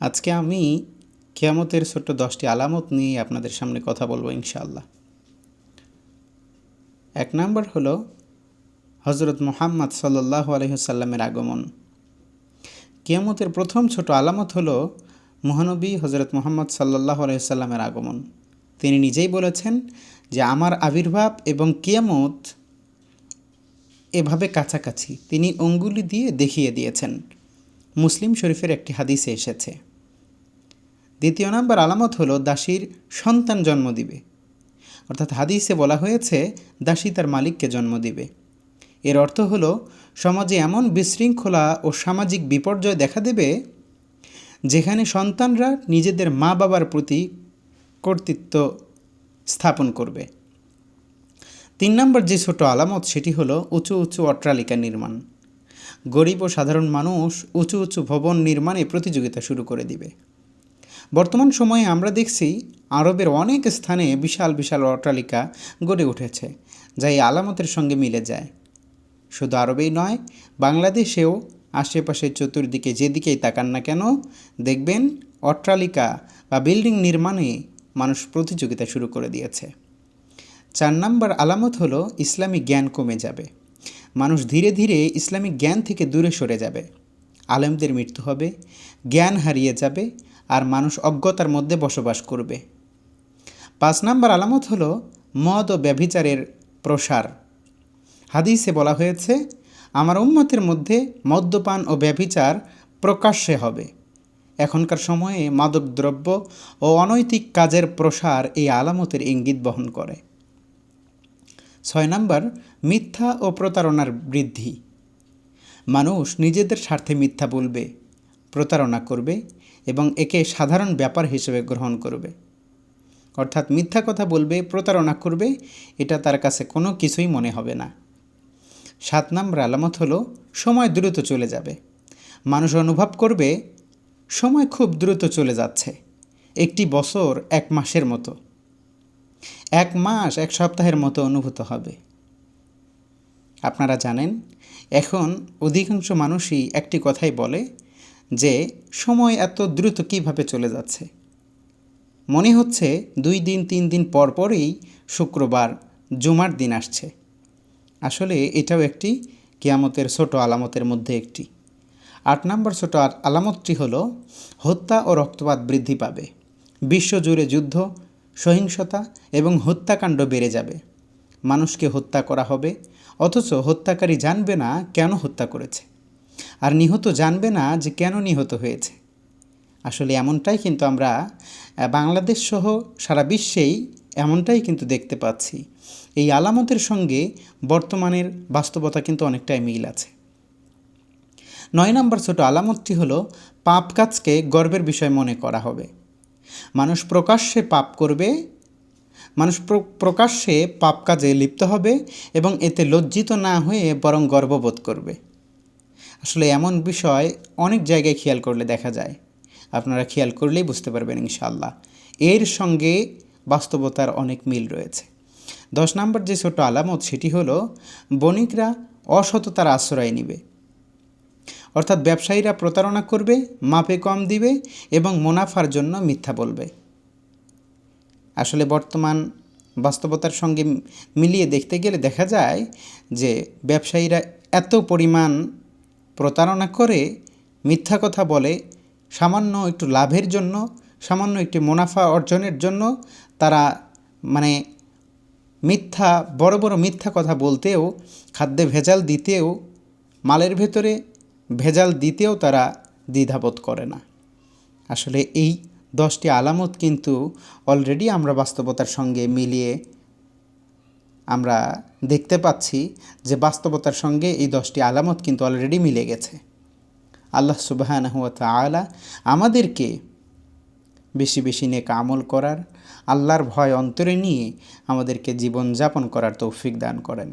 আজকে আমি কেয়ামতের ছোট্ট দশটি আলামত নিয়ে আপনাদের সামনে কথা বলব ইনশাআল্লাহ। এক নম্বর হলো হজরত মোহাম্মদ সাল্লাহ আলহিসাল্লামের আগমন। কেয়ামতের প্রথম ছোট আলামত হলো মহানবী হজরত মোহাম্মদ সাল্লাহ আলহিসাল্লামের আগমন। তিনি নিজেই বলেছেন যে আমার আবির্ভাব এবং কিয়ামত এভাবে কাছাকাছি। তিনি অঙ্গুলি দিয়ে দেখিয়ে দিয়েছেন। মুসলিম শরীফের একটি হাদিসে এসেছে। দ্বিতীয় নম্বর আলামত হলো দাসীর সন্তান জন্ম দিবে। অর্থাৎ হাদিসে বলা হয়েছে, দাসী তার মালিককে জন্ম দিবে। এর অর্থ হলো, সমাজে এমন বিশৃঙ্খলা ও সামাজিক বিপর্যয় দেখা দেবে, যেখানে সন্তানরা নিজেদের মা বাবার প্রতি কর্তৃত্ব স্থাপন করবে। তিন নম্বর যে ছোট আলামত, সেটি হলো উঁচু উঁচু অট্টালিকা নির্মাণ। গরিব ও সাধারণ মানুষ উঁচু উঁচু ভবন নির্মাণে প্রতিযোগিতা শুরু করে দিবে। বর্তমান সময়ে আমরা দেখছি আরবের অনেক স্থানে বিশাল বিশাল অট্টালিকা গড়ে উঠেছে যা এই আলামতের সঙ্গে মিলে যায়। শুধু আরবেই নয়, বাংলাদেশেও আশেপাশে চতুর্দিকে যেদিকেই তাকান না কেন, দেখবেন অট্টালিকা বা বিল্ডিং নির্মাণে মানুষ প্রতিযোগিতা শুরু করে দিয়েছে। চার নম্বর আলামত হলো ইসলামী জ্ঞান কমে যাবে। মানুষ ধীরে ধীরে ইসলামিক জ্ঞান থেকে দূরে সরে যাবে। আলেমদের মৃত্যু হবে, জ্ঞান হারিয়ে যাবে আর মানুষ অজ্ঞতার মধ্যে বসবাস করবে। পাঁচ নম্বর আলামত হলো মদ ও ব্যভিচারের প্রসার। হাদিসে বলা হয়েছে, আমার উম্মতের মধ্যে মদ্যপান ও ব্যভিচার প্রকাশ্যে হবে। এখনকার সময়ে মাদকদ্রব্য ও অনৈতিক কাজের প্রসার এই আলামতের ইঙ্গিত বহন করে। ছয় নম্বর, মিথ্যা ও প্রতারণার বৃদ্ধি। মানুষ নিজেদের স্বার্থে মিথ্যা বলবে, প্রতারণা করবে এবং একে সাধারণ ব্যাপার হিসেবে গ্রহণ করবে। অর্থাৎ মিথ্যা কথা বলবে, প্রতারণা করবে, এটা তার কাছে কোনো কিছুই মনে হবে না। সাত নম্বর আলামত হলো, সময় দ্রুত চলে যাবে। মানুষ অনুভব করবে, সময় খুব দ্রুত চলে যাচ্ছে, একটি বছর, এক মাসের মতো। এক মাস, এক সপ্তাহের মতো অনুভূত হবে। আপনারা জানেন, এখন অধিকাংশ মানুষই একটি কথাই বলে যে সময় এত দ্রুত কীভাবে চলে যাচ্ছে। মনে হচ্ছে দুই দিন, তিন দিন পর পরই শুক্রবার, জুমার দিন আসছে। আসলে এটাও একটি কিয়ামতের ছোট আলামতের মধ্যে একটি। আট নম্বর ছোট আলামতটি হল, হত্যা ও রক্তপাত বৃদ্ধি পাবে। বিশ্বজুড়ে যুদ্ধ, সহিংসতা এবং হত্যাকাণ্ড বেড়ে যাবে। মানুষকে হত্যা করা হবে, অথচ হত্যাকারী জানবে না কেন হত্যা করেছে। আর নিহত জানবে না যে কেন নিহত হয়েছে। আসলে এমনটাই কিন্তু আমরা বাংলাদেশ সহ সারা বিশ্বেই এমনটাই কিন্তু দেখতে পাচ্ছি। এই আলামতের সঙ্গে বর্তমানের বাস্তবতা কিন্তু অনেকটাই মিল আছে। নয় নম্বর ছোট আলামতটি হলো, পাপ কাজকে গর্বের বিষয় মনে করা হবে। মানুষ প্রকাশ্যে পাপ করবে, মানুষ প্রকাশ্যে পাপ কাজে লিপ্ত হবে এবং এতে লজ্জিত না হয়ে বরং গর্ববোধ করবে। আসলে এমন বিষয় অনেক জায়গায় খেয়াল করলে দেখা যায়। আপনারা খেয়াল করলেই বুঝতে পারবেন ইনশাল্লাহ এর সঙ্গে বাস্তবতার অনেক মিল রয়েছে। দশ নম্বর যে ছোট আলামত সেটি হলো, বণিকরা অসততার আশ্রয় নিবে। অর্থাৎ ব্যবসায়ীরা প্রতারণা করবে, মাপে কম দিবে এবং মুনাফার জন্য মিথ্যা বলবে। আসলে বর্তমান বাস্তবতার সঙ্গে মিলিয়ে দেখতে গেলে দেখা যায় যে ব্যবসায়ীরা এত পরিমাণ প্রতারণা করে মিথ্যা কথা বলে, সামান্য একটু লাভের জন্য, সামান্য একটি মুনাফা অর্জনের জন্য তারা মানে মিথ্যা, বড় বড় মিথ্যা কথা বলতেও, খাদ্যে ভেজাল দিতেও, মালের ভেতরে ভেজাল দিতেও তারা দ্বিধাবোধ করে না। আসলে এই দশটি আলামত কিন্তু অলরেডি আমরা বাস্তবতার সঙ্গে মিলিয়ে আমরা দেখতে পাচ্ছি যে বাস্তবতার সঙ্গে এই দশটি আলামত কিন্তু অলরেডি মিলে গেছে। আল্লাহ সুবাহ আলা আমাদেরকে বেশি বেশি নেক আমল করার, আল্লাহর ভয় অন্তরে নিয়ে আমাদেরকে জীবনযাপন করার তৌফিক দান করেন।